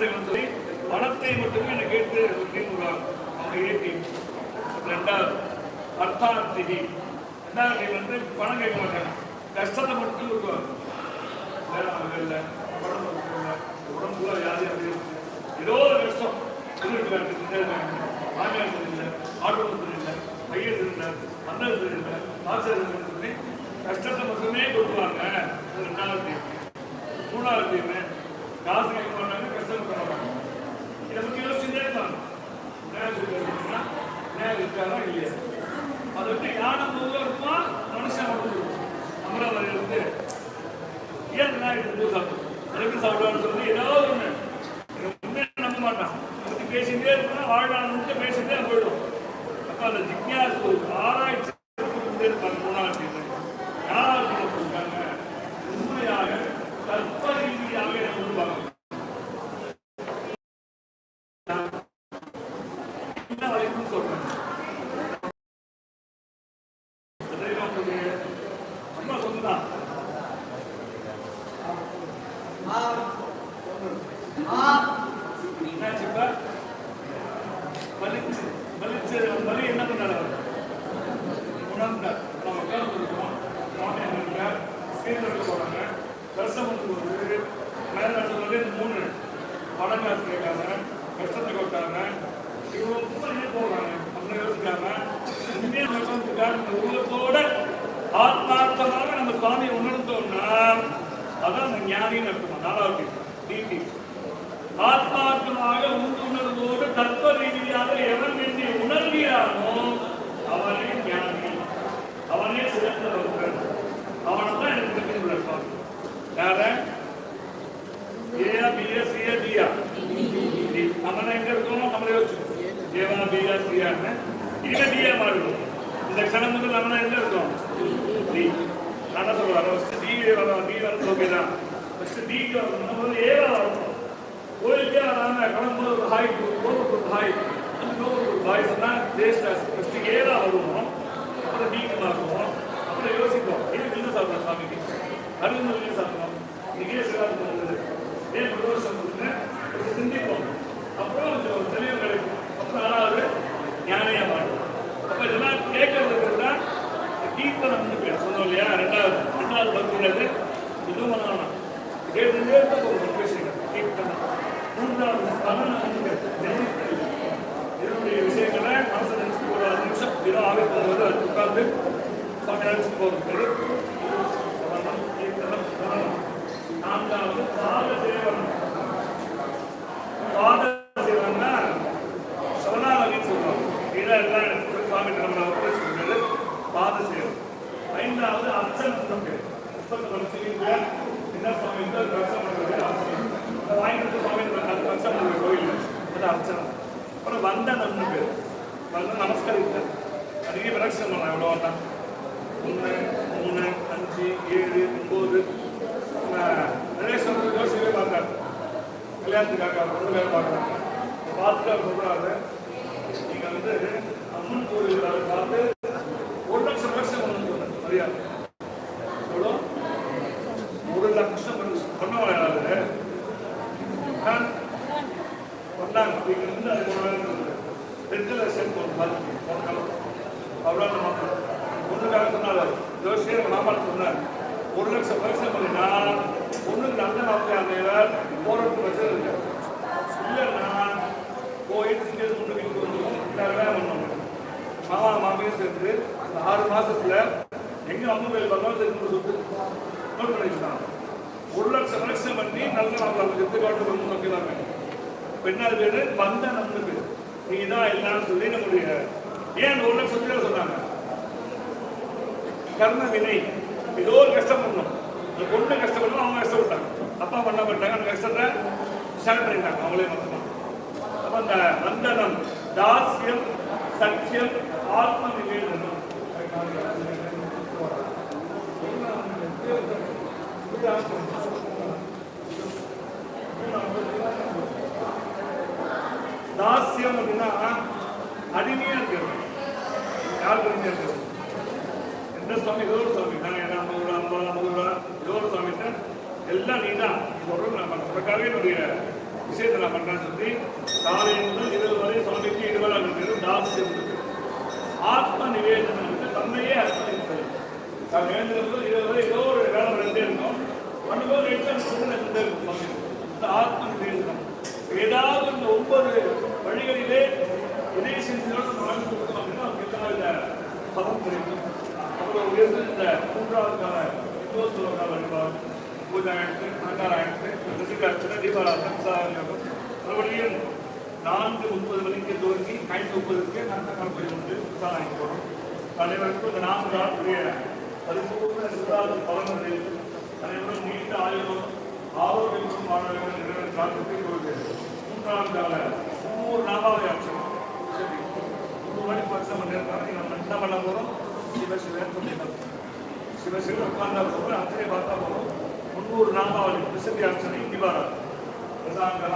சொல்லி பணத்தை மட்டுமே என்னை கேட்டு டீம் அவங்க ஏ ரெண்டாவது அர்த்தார்த்திகி ரெண்டாவது வந்து பணம் கேட்க மாட்டாங்க. கஷ்டத்தை மட்டும் வருவாங்க வேலை இல்லை. உடம்பு இல்லை உடம்புல வியாதி அப்படி ஏதோ ஒரு கஷ்டம். மாமியார் சரியில்லை. ஆட்டோ சரியில்லை. பையன் அண்ணன் சரியில்லை. ஆசிரியர் சொல்லி கஷ்டத்தை மட்டுமே கொடுப்பாங்க. ரெண்டாவது டீம் மூணாவது காசு கேட்க மாட்டாங்க கஷ்டம் பண்ண மாட்டாங்க இதை பற்றி யோசிச்சுட்டே இருப்பாங்க நேரம் சொல்லிருக்கீங்கன்னா நேரம் இருக்காரா இல்லையா அதை விட்டு யானை முழுவதும் மனுஷன் மட்டும் அமராவதி இருந்து ஏன் சாப்பிடும் அதுக்கு சாப்பிடுவான்னு சொல்லி ஏதாவது உண்மையை நம்ப மாட்டான் அதை பத்தி இருக்கா வாழ்நாள் பேசிட்டே போயிடும் அப்ப அந்த ஜிக்யாசு ஒரு ஆராய்ச்சி இருப்பாங்க மூணாவது யார் இருக்காங்க உண்மையாக ரீதியாக எனக்கு சொல்லுவாங்க என்ன வரைக்கும் சொல்றேன் தெய்வம் அம்மா சொன்னதான் என்னாச்சு இப்ப? வலிச்சு வலிச்சு வலி என்ன பண்ணாரு அவர்? உணர்ந்தார். நம்ம உட்கார்ந்து இருக்கோம். சுவாமி அங்க இருக்கார். ஸ்கிரீன்ல போகிறாங்க தரிசனத்துக்கு ஒரு வீடு மேலே மூணு பணம் காசு கேட்காம கஷ்டத்தை கொட்டாம இவ்வளோ பூரா போகிறாங்க அப்படின்னு யோசிக்காம இந்திய நடந்துட்டார் இந்த உலகத்தோட ஆத்மார்த்தமாக நம்ம சுவாமியை உணர்ந்தோம்னா அதான் அந்த ஞானின்னு அர்த்தம். நாலாவது நீதி. ஆத்மார்த்தமாக உண்டு உணர்வோடு தத்துவ ரீதியாக எவன் என்று உணர்கிறானோ அவனே ஞானி அவனே சிறந்தவர்கள் அவனை தான் எனக்கு தெரிஞ்சுள்ள சுவாமி யார ஏயா பியா சியா டியா நம்ம எங்க இருக்கோமோ நம்மளே யோசிச்சுக்கோ ஏவா பியா சியான்னு இனிமே டியா மாறிடும் இந்த க்ஷணம் முதல் நம்ம எங்க இருக்கோம்? டி நான் சொல்றேன் ஃபஸ்ட்டு டி வரணும் டி வரணும் ஓகே தான் ஃபஸ்ட்டு டிக்கு வரணும் முதல்ல வந்து ஏவா வரணும் கோயிலுக்கே வராமல் கிளம்பும்போது ஒரு ஹாய் கோபுக்கு ஒரு ஹாய் அந்த கோபுக்கு ஒரு ஹாய் சொன்னா ஃபஸ்ட்டு ஃபர்ஸ்ட் ஏவா வருவோம். அப்புறம் டிக்கு மாறுவோம் அப்புறம் யோசிப்போம். இது என்ன சாப்பிடலாம் சாமிக்கு அருள் என்ன சாப்பிடலாம் இங்கே சிவாஜி வந்தது? ஏன் பிரதோஷம் கொடுங்க சிந்திப்போம். அப்புறம் கொஞ்சம் தெளிவு கிடைக்கும் அப்புறம் ஆறாவது ஞானியா மாறும் அப்ப இதெல்லாம் கேட்கறதுக்கு தான் கீர்த்தனம் பேர் சொன்னோம் இல்லையா ரெண்டாவது ரெண்டாவது பக்திங்கிறது இதுவும் பண்ணலாம் கேட்டுட்டே மூன்றாவது என்னுடைய விஷயங்களை மனசு நினைச்சு ஒரு அஞ்சு நிமிஷம் தினம் போகும்போது அது உட்கார்ந்து சுவாமி நினைச்சு போகிறது நான்காவது அதை வாங்கிட்டு சுவாமி அது அர்ச்சனை பண்ற கோயில் அது அர்ச்சனம் பேர் வந்து நமஸ்கரித்தார் அதிக பிரதட்சணம் பண்ணலாம் எவ்வளோ வந்தா ஒன்று மூணு அஞ்சு ஏழு ஒம்பது நரேஸ்வரர் யோசிக்கவே பார்த்தார் கல்யாணத்துக்காக பொண்ணு வேலை பார்க்குறாங்க பார்த்துட்டு அவர் சொல்கிறாரு நீங்கள் வந்து அம்மன் கோயில் பார்த்து ஒரு லட்சம் லட்சம் பண்ணு சொன்னார் மரியாதை எவ்வளோ ஒரு லட்சம் வருஷம் பண்ண யாராவது பண்ணாங்க ஒரு வேலை ரெட்டில் சேர்ந்து ஒரு அவ்வளோ நம்ம பொண்ணுக்காக சொன்னார் ஜோசியர் மாமாள் சொன்னார் ஒரு லட்சம் வருஷம் பண்ணினா பொண்ணுக்கு நல்ல நாட்கள் போறதுக்கு பிரச்சனை இல்லை இல்லைன்னா போயிட்டு இங்கே பொண்ணுக்கு இங்கே வந்துடும் வேலை மாமா மாமியும் சேர்ந்து அந்த ஆறு மாசத்துல எங்க அம்மா கோயில் பண்ணாலும் தெரிஞ்சு சொத்து நோட் பண்ணி ஒரு லட்சம் வருஷம் பண்ணி நல்ல நாள் அவங்க எடுத்துக்காட்டு வந்து நோக்கிறாங்க பெண்ணாறு பேரு பந்தனம்னு பேர். நீங்க தான் எல்லாம் சொல்லி நம்முடைய ஏன் ஒரு லட்சத்துல சொன்னாங்க? கர்ம வினை. ஏதோ ஒரு கஷ்டம் பண்ணணும் அந்த பொண்ணு கஷ்டப்படணும் அவங்க கஷ்டப்பட்டாங்க. அப்பா பண்ண பண்ணாங்க அந்த கஷ்டத்தை ஷேர் பண்ணிட்டாங்க அவங்களே மொத்தமா. அப்ப அந்த வந்தனம் தாசியம் சத்தியம் ஆத்ம நிவேதனம். தாசியம் அப்படின்னா அடிமையா இருக்கிறது யாருக்கு அடிமையா இருக்கிறது எந்த சுவாமி ஏதோ ஒரு சுவாமி நான் என்ன அம்பதுரூவா ஐம்பது ஐம்பதுரூவா ஏதோ ஒரு சுவாமி எல்லாம் நீ தான் சொல்றது நான் உனக்காக என்னுடைய விஷயத்தை நான் பண்றேன்னு சொல்லி காலை முதல் இரவு வரை சுவாமிக்கு இருவராக இருக்கிறது தாசி ஆத்ம நிவேதனம் என்று தன்னையே அர்ப்பணித்தது நான் எழுந்திருந்தது இரவு வரை ஏதோ ஒரு வேலை ரெண்டே இருந்தோம் பண்ணும்போது ரெண்டு சுவாமி இந்த ஆத்ம நிவேதனம் ஏதாவது இந்த ஒன்பது வழிகளிலே விதை செஞ்சோடு வாழ்ந்து கொடுத்தோம் அப்படின்னா நமக்கு எந்த பதம் கிடைக்கும் அப்புறம் உயர்ந்த இந்த மூன்றாவது கால இருபத்தோரு கால வழிபாடு பூஜாயத்து நாகாராயணத்து ரிசிகாட்சனை தீபாராதனை சாதகம் மறுபடியும் நான்கு முப்பது மணிக்கு துவங்கி ஐந்து முப்பதுக்கு நல்ல கணக்கு உண்டு சாதனை போகிறோம் தலைவருக்கு இந்த நான்கு நாளுடைய பரிசூர்ண சிறாத பலன்களை அனைவரும் நீண்ட ஆயுதம் ஆரோக்கியம் மாணவர்கள் நிறைவேற்ற காலத்தை கொடுக்கிறது மூன்றாம் கால కాబట్టి ప్రశ్న మన కూడా శివ శివేస్తున్నాం శివ శివ ఉపాంగా కూడా అతనే వాతావరణం మున్నూరు నామావళి ప్రసిద్ధి అర్చన నివార ప్రధాన